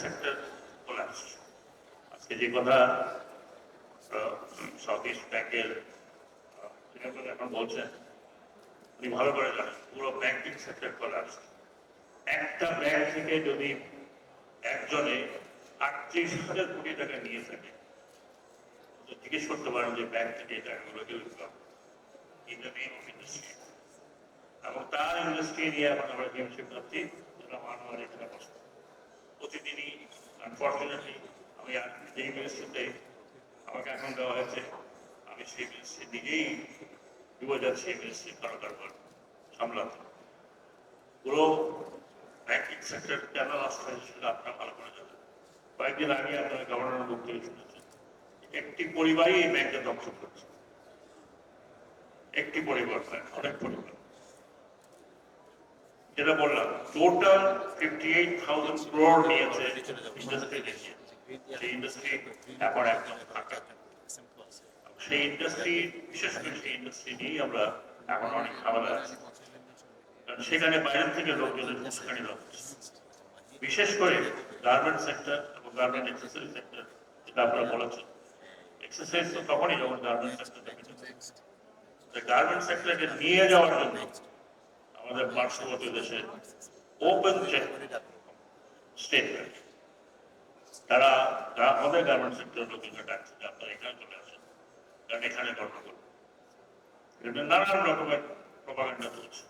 Sector collapse আজকে যে কথা সাউথ ইস্ট ব্যাংকের এখন বলছেন, উনি ভালো করে জানেন, পুরো ব্যাংকিং সেক্টর কোলাপস একটা ব্যাংক থেকে যদি একজনে আটত্রিশ হাজার কোটি টাকা নিয়ে থাকে জিজ্ঞেস করতে পারেন যে ব্যাংক থেকে এই টাকাগুলো কেউ দিলাম in the name of industry এবং তার ইন্ডাস্ট্রি নিয়ে এখন আমরা গেমশিপ করছি যেটা মানবার এখানে প্রতিদিনই আনফর্চুনেটলি আমি যেই মিনিস্ট্রিতে আমাকে এখন দেওয়া হয়েছে, আমি সেই মিনিস্ট্রি নিজেই ডুবে যাচ্ছি এই মিনিস্ট্রি কারও কারবার সামলাতে। পুরো ব্যাংকিং সেক্টর কেন নষ্ট হয়েছে সেটা আপনারা ভালো করে জানেন। কয়েকদিন আগে আপনারা গভর্নর থেকে শুনেছেন, একটি পরিবারই এই ব্যাংকে ধ্বংস করছে। একটি পরিবার, অনেক পরিবার। যেটা বললাম total fifty eight thousand crore নিয়েছে সেই ইন্ডাস্ট্রি এখন একদম ফাঁকা সেই ইন্ডাস্ট্রি বিশেষ করে সেই ইন্ডাস্ট্রি নিয়েই আমরা এখন অনেক আছি। কারণ সেখানে বাইরের থেকে লোকজনের বিশেষ করে গার্মেন্ট সেক্টর এবং গার্মেন্ট এক্সেসরি সেক্টর যেটা আপনারা বলেছেন। এক্সারসাইজ তো তখনই যখন গার্মেন্ট সেক্টর গার্মেন্ট সেক্টরকে নিয়ে যাওয়ার জন্য আমাদের পার্শ্ববর্তী দেশে ওপেন চেক স্টেট ব্যাংক তারা আমাদের গার্মেন্ট সেক্টর লোকজনকে ডাকছে যে আপনারা এখানে চলে আসেন, কারণ এখানে গন্ডগোল এটা নানান রকমের প্রপাগান্ডা চলছে।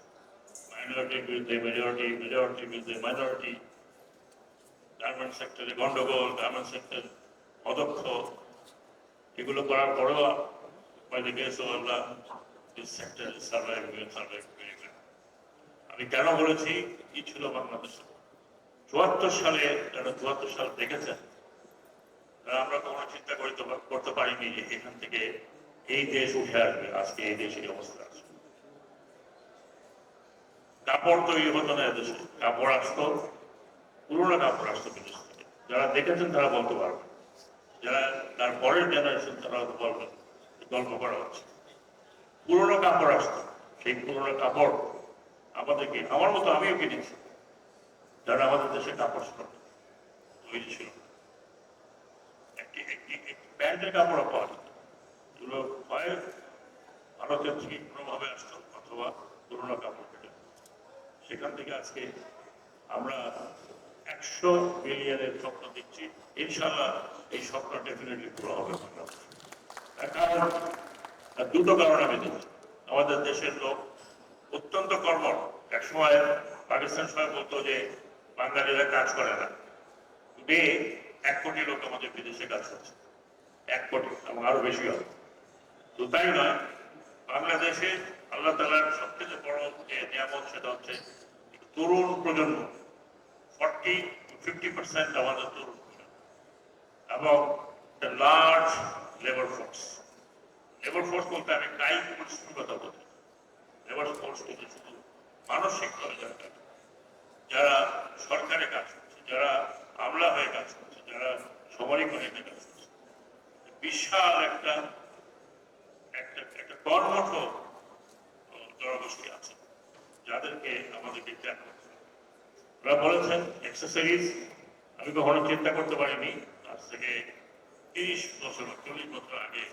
মাইনরিটি বিরুদ্ধে মেজরিটি মেজরিটি বিরুদ্ধে মাইনরিটি গার্মেন্ট সেক্টরে গন্ডগোল গার্মেন্ট সেক্টর অদক্ষ। এগুলো করার পরেও is surviving and surviving very well. আমি কেন বলেছি, কি ছিল বাংলাদেশ? চুয়াত্তর সালে, যারা চুয়াত্তর সাল দেখেছেন আমরা কখনো চিন্তা করতে করতে পারিনি যে এখান থেকে এই দেশ উঠে আসবে, আজকে এই দেশের অবস্থা আছে। কাপড় তৈরি হতো না এদেশে, কাপড় আসতো, পুরোনো কাপড় আসতো বিদেশ থেকে। যারা দেখেছেন তারা বলতে পারবেন যারা তার পরের জেনারেশন তারা হয়তো বলবেন গল্প করা হচ্ছে। পুরোনো কাপড় আসতো, সেই পুরোনো কাপড় আমাদেরকে, আমার মতো আমিও কিনেছি যারা আমাদের দেশে কাপড় ছিল তৈরি ছিল। প্যান্টের কাপড় পাওয়া যেত। এগুলো হয় ভারতের থেকে কোনোভাবে আসতো অথবা পুরোনো কাপড় কেটে। সেখান থেকে আজকে আমরা একশো মিলিয়নের স্বপ্ন দিচ্ছি ইনশাল্লাহ এই স্বপ্ন ডেফিনেটলি পুরো হবে। কারণ দুটো কারণ আমি দেখছি। আমাদের দেশের লোক অত্যন্ত কর্মঠ। একসময় পাকিস্তান সময় বলতো যে বাঙালিরা কাজ করে না। টুডে এক কোটি লোক আমাদের বিদেশে কাজ করছে। এক কোটি, এবং আরও বেশি হবে। তো তাই নয়, বাংলাদেশে আল্লাহ তালার সবচেয়ে বড় যে নিয়ামত সেটা হচ্ছে তরুণ প্রজন্ম। ফর্টি, ফিফটি পার্সেন্ট আমাদের তরুণ এবং large labour force labour force বলতে আমি কায়িক পরিশ্রমের কথা বলি। লেবার ফোর্স বলতে শুধু মানসিকভাবে যারা করে, যারা সরকারে কাজ করছে যারা আমলা হয়ে কাজ করছে যারা সামরিক বাহিনীতে কাজ করছে বিশাল একটা একটা একটা কর্মঠ জনগোষ্ঠী আছে যাদেরকে আমাদেরকে ত্যাগ করতে। ওরা বলেছেন এক্সেসরিজ আমি কখনো চিন্তা করতে পারিনি আজ থেকে তিরিশ বছর চল্লিশ বছর আগে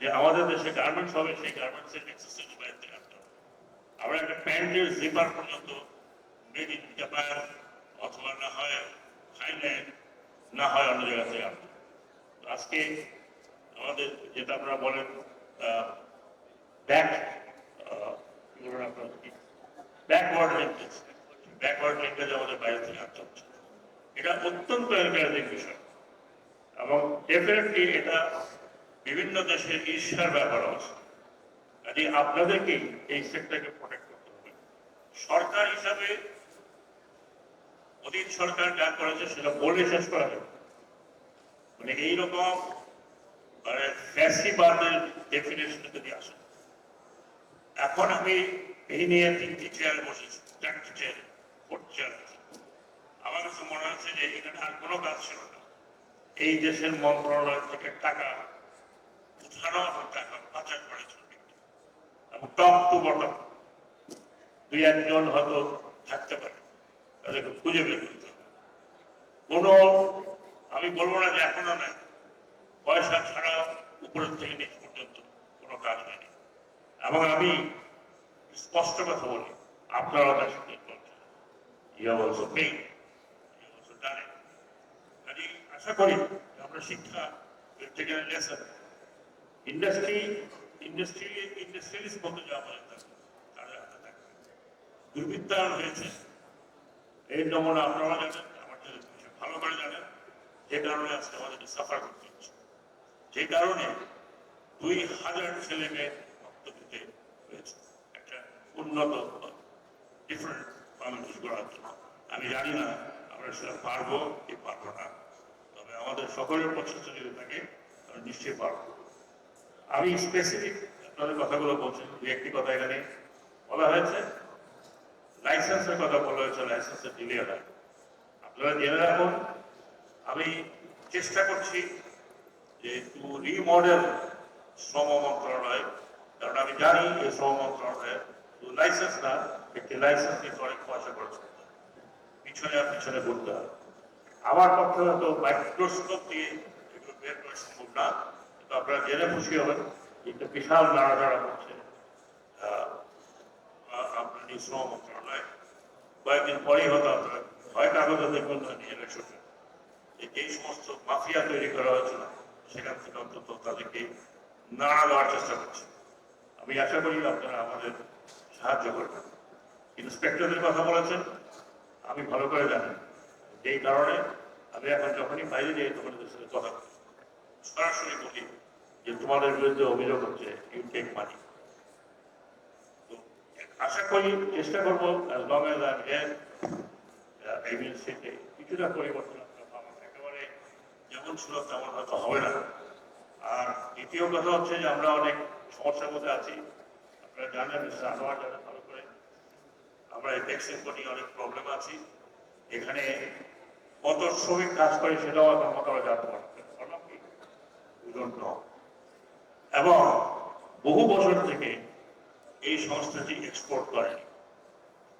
যে আমাদের দেশে গার্মেন্টস হবে সেই গার্মেন্টস এর এক্সেসরিজ বাইরে থেকে আনতে হবে আমরা একটা প্যান্টের জিপার পর্যন্ত মেড ইন অথবা না হয় থাইল্যান্ড না হয় অন্য জায়গা থেকে আনতে। আজকে আমাদের যেটা আপনারা বলেন back backward linkage backward linkage আমাদের বাইরে থেকে আনতে হচ্ছে এটা অত্যন্ত এনকারেজিং বিষয়। এবং ডেফিনেটলি এটা বিভিন্ন দেশের ঈর্ষার ব্যাপার আছে। কাজে আপনাদেরকেই এই সেক্টরকে প্রোটেক্ট করতে হবে। সরকার হিসাবে অতীত সরকার যা করেছে সেটা বলে শেষ করা যাবে মানে এইরকম মানে ফ্যাসিবাদের ডেফিনেশন যদি আসে। এখন আমি এই নিয়ে তিনটি চেয়ার বসেছি, চারটি চেয়ার ফোর্থ চেয়ার আমার কাছে মনে হচ্ছে যে এখানে আর কোনো কাজ ছিল না। এই দেশের মন্ত্রণালয় থেকে টাকা এবং টাকা পাচার করে চলবে এবং টপ টু বটম দুই একজন হয়তো থাকতে পারে। তাদেরকে খুঁজে বের করতে হবে। কোনো, আমি বলব না যে এখনও নাই। পয়সা ছাড়া উপরের থেকে নিচ পর্যন্ত কোনো কাজ হয়নি। এবং আমি স্পষ্ট কথা বলি, আপনারাও তার কাজে আশা করি আমরা শিক্ষা ইন্ডাস্ট্রি ইন্ডাস্ট্রি ইন্ডাস্ট্রিয়ালিস্ট বলতে যা বলে থাকবে তাদের হাতে থাকবে দুর্বৃত্তায়ন হয়েছে। এই নমুনা আপনারা জানেন থেকে ভালো করে জানেন, যে কারণে আজকে আমাদেরকে সাফার করতে হচ্ছে। যে কারণে দুই হাজার ছেলে মেয়ে রক্ত দিতে হয়েছে। একটা উন্নত ডিফারেন্ট বাংলাদেশ গড়ার জন্য। আমি জানি না আমরা সেটা পারব কি পারব না। তবে আমাদের সকলের প্রচেষ্টা যদি থাকে আমরা নিশ্চয়ই পারব। আমি স্পেসিফিক আপনাদের কথাগুলো বলছি দু একটি কথা এখানে বলা হয়েছে। লাইসেন্সের কথা বলা হয়েছে লাইসেন্সের ডিলে হয় আপনারা জেনে রাখুন আমি চেষ্টা করছি যে টু রিমডেল শ্রম মন্ত্রণালয় কারণ আমি জানি এই শ্রম মন্ত্রণালয়ে শুধু লাইসেন্স না একটি লাইসেন্স নিতে অনেক পয়সা খরচ করতে পিছনে আর পিছনে ঘুরতে হয় আমার পক্ষে হয়তো মাইক্রোস্কোপ দিয়ে এগুলো বের করা সম্ভব না। কিন্তু আপনারা জেনে খুশি হবেন একটা বিশাল নাড়াচাড়া আহ, আপনার শ্রম মন্ত্রণালয়। কয়েকদিন পরেই হয়তো আপনারা হয় কাগজে দেখবেন না নিজেরা যে এই সমস্ত মাফিয়া তৈরি করা হয়েছিল সেখান থেকে অন্তত তাদেরকে নাড়া দেওয়ার চেষ্টা করছে। আমি আশা করি আপনারা আমাদের সাহায্য করবেন। ইন্সপেক্টরদের কথা বলেছেন আমি ভালো করে জানি। এই কারণে আমি এখন যখনই বাইরে যাই তোমাদের সাথে কথা সরাসরি বলি যে তোমাদের বিরুদ্ধে অভিযোগ হচ্ছে ইউ টেক মানি আশা করি চেষ্টা করব as I'm here, আহ, এই মিনিস্ট্রিতে কিছুটা পরিবর্তন একেবারে যেমন ছিল তেমন হয়তো হবে না। আর দ্বিতীয় কথা হচ্ছে যে আমরা অনেক সমস্যার মধ্যে আছি। আপনারা জানেন মিস্টার আনোয়ার জানেন ভালো করে আমরা এই ট্যাক্সের নিয়ে অনেক প্রবলেম আছি। এখানে কত শ্রমিক কাজ করে সেটাও আমরা জানতে পারি কি? Don't know. এবং বহু বছর থেকে এই সংস্থাটি এক্সপোর্ট করেনি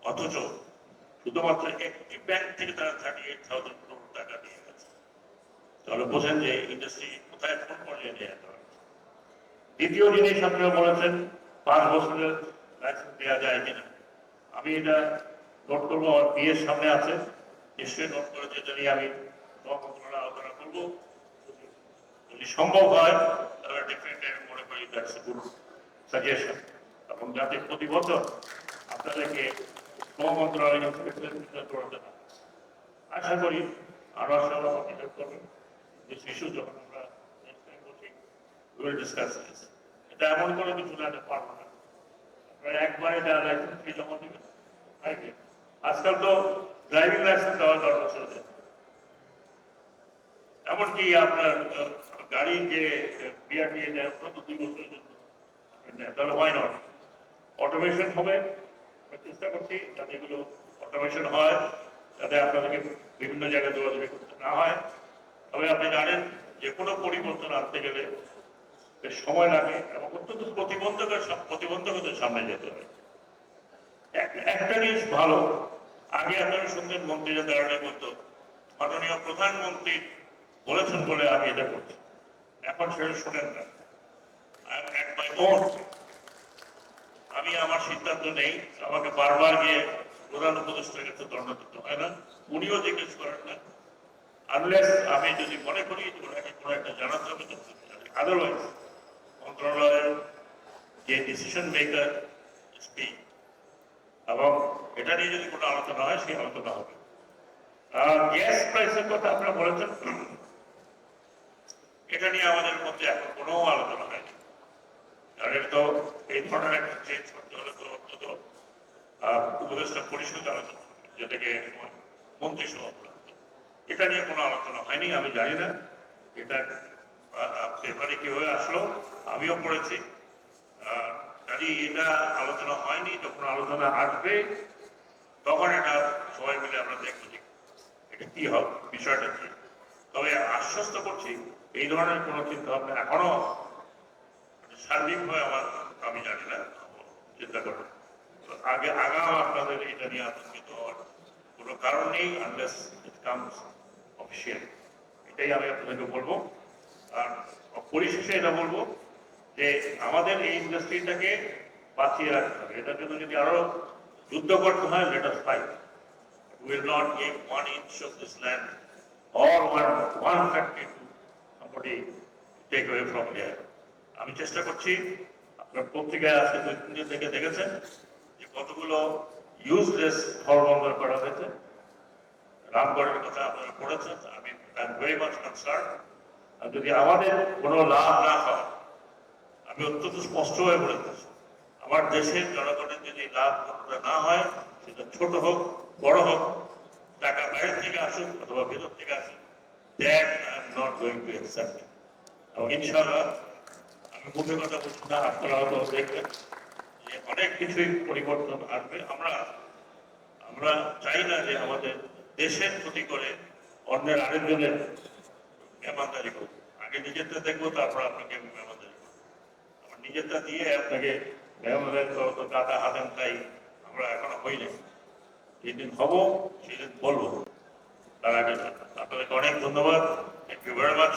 অথচ শুধুমাত্র একটি ব্যাংক থেকে তারা থার্টি এইট থাউজেন্ড করোড় টাকা নিয়ে গেছে। তাহলে বোঝেন যে ইন্ডাস্ট্রি কোথায় কোন পর্যায়ে দ্বিতীয় জিনিস আপনারা বলেছেন, পাঁচ বছরের লাইসেন্স দেওয়া যায় কিনা। আমি এটা নোট করব, আমার বিয়ের সামনে আছে। নিশ্চয়ই নোট করে যেটা নিয়ে আমি শ্রম মন্ত্রণালয়ে আলোচনা করব। যদি সম্ভব হয় তাহলে ডেফিনেটলি আমি মনে করি গুড সাজেশন এবং যাতে প্রতি বছর আপনাদেরকে শ্রম মন্ত্রণালয় থেকে করাতে না আশা করি আরও আশা আপনি হেল্প করবেন দিস ইস্যু যখন আমরা this এটা এমন কোনো কিছু না পারব না একবারে যা লাইসেন্স ফি জমা দেবেন আজকাল তো ড্রাইভিং লাইসেন্স দেওয়া দশ বছর দেয় এমনকি আপনার গাড়ি যে বিআরটিএ দেয় দুই বছরের জন্য নেয়। তাহলে হয় নট অটোমেশন হবে। চেষ্টা করছি যাতে এগুলো অটোমেশন হয়, যাতে আপনাদেরকে বিভিন্ন জায়গায় দৌড়াদৌড়ি করতে না হয়। তবে আপনি জানেন যে কোনো পরিবর্তন আনতে গেলে বেশ সময় লাগে এবং অত্যন্ত প্রতিবন্ধকের প্রতিবন্ধকতার সামনে যেতে এক- একটা জিনিস ভালো, আগে আপনারা শুনতেন মন্ত্রীরা দাঁড়ানো বলতো মাননীয় প্রধানমন্ত্রী বলেছেন বলে আমি এটা করছি। এখন সেটা শোনেন না। আমি আমার সিদ্ধান্ত নেই, আমাকে বারবার গিয়ে প্রধান উপদেষ্টার কাছে দণ্ড দিতে হয় না, উনিও জিজ্ঞেস করেন না। আনলেস আমি যদি মনে করি যে ওনাকে কোনো একটা জানাতে হবে তো আদারওয়াইজ মন্ত্রণালয়ের যে ডিসিশন মেকার এবং এটা নিয়ে যদি কোনো আলোচনা হয়, সেই আলোচনা হবে। গ্যাস প্রাইসের কথা আপনারা বলেছেন, এটা নিয়ে আমাদের মধ্যে এখন কোনো আলোচনা এটা তো এই ধরনের একটা চেঞ্জ করতে হলে তো অন্তত উপদেষ্টা পরিষদ আলোচনা যেটাকে মন্ত্রিসভা এটা নিয়ে কোনো আলোচনা হয়নি, আমি জানি না। এটা পেপারে কি হয়ে আসলো, আমিও পড়েছি। কাজে এটা আলোচনা হয়নি, যখন আলোচনা আসবে, তখন এটা সবাই মিলে আমরা দেখব যে এটা কি হবে, বিষয়টা কি। তবে আশ্বস্ত করছি, এই ধরনের কোনো চিন্তা ভাবনা এখনও সার্বিকভাবে আমার আমি জানি না চিন্তা করবেন। তো আগে আগাম আপনাদের এটা নিয়ে আতঙ্কিত হওয়ার কোনো কারণ নেই আনলেস ইট কামস অফিসিয়াল এটাই আমি আপনাদেরকে বলব। আর পরিশেষে এটা বলব যে আমাদের এই ইন্ডাস্ট্রিটাকে বাঁচিয়ে রাখতে হবে। এটার জন্য যদি আরও যুদ্ধ করতে হয় let us fight will not give one inch of this land or one, one factory to somebody to take away from. আমি চেষ্টা করছি আপনার পত্রিকায় আজকে দুই তিন দিন থেকে দেখেছেন যে কতগুলো ইউজলেস বন্ধ করা হয়েছে। রামগড়ের কথা আপনারা পড়েছেন, আমি I am very much concern আর যদি আমাদের কোনো লাভ না হয়, আমি অত্যন্ত স্পষ্ট হয়ে বলে দিচ্ছি আমার দেশের জনগণের যদি লাভ কোনোটা না হয়, সেটা ছোট হোক, বড় হোক, টাকা বাইরে থেকে আসুক অথবা ভেতর থেকে আসুক that I am not going to accept এবং ইনশাআল্লাহ আমি মুখে কথা বলছি না আপনারা দেখবেন যে অনেক কিছুই পরিবর্তন আসবে আমরা আমরা চাই না যে আমাদের দেশের ক্ষতি করে অন্যের আরেকজনের মেহমানদারি করব আগে নিজেরটা দেখব তারপর আপনাকে মেহমানদারি করব আমার নিজেরটা দিয়ে আপনাকে মেহমানদারি করব তো দাদা হাতেন তাই আমরা এখনও হই নাই যেদিন হব সেদিন বলব তার আগে। আপনাদেরকে অনেক ধন্যবাদ থ্যাংক ইউ ভেরি মাচ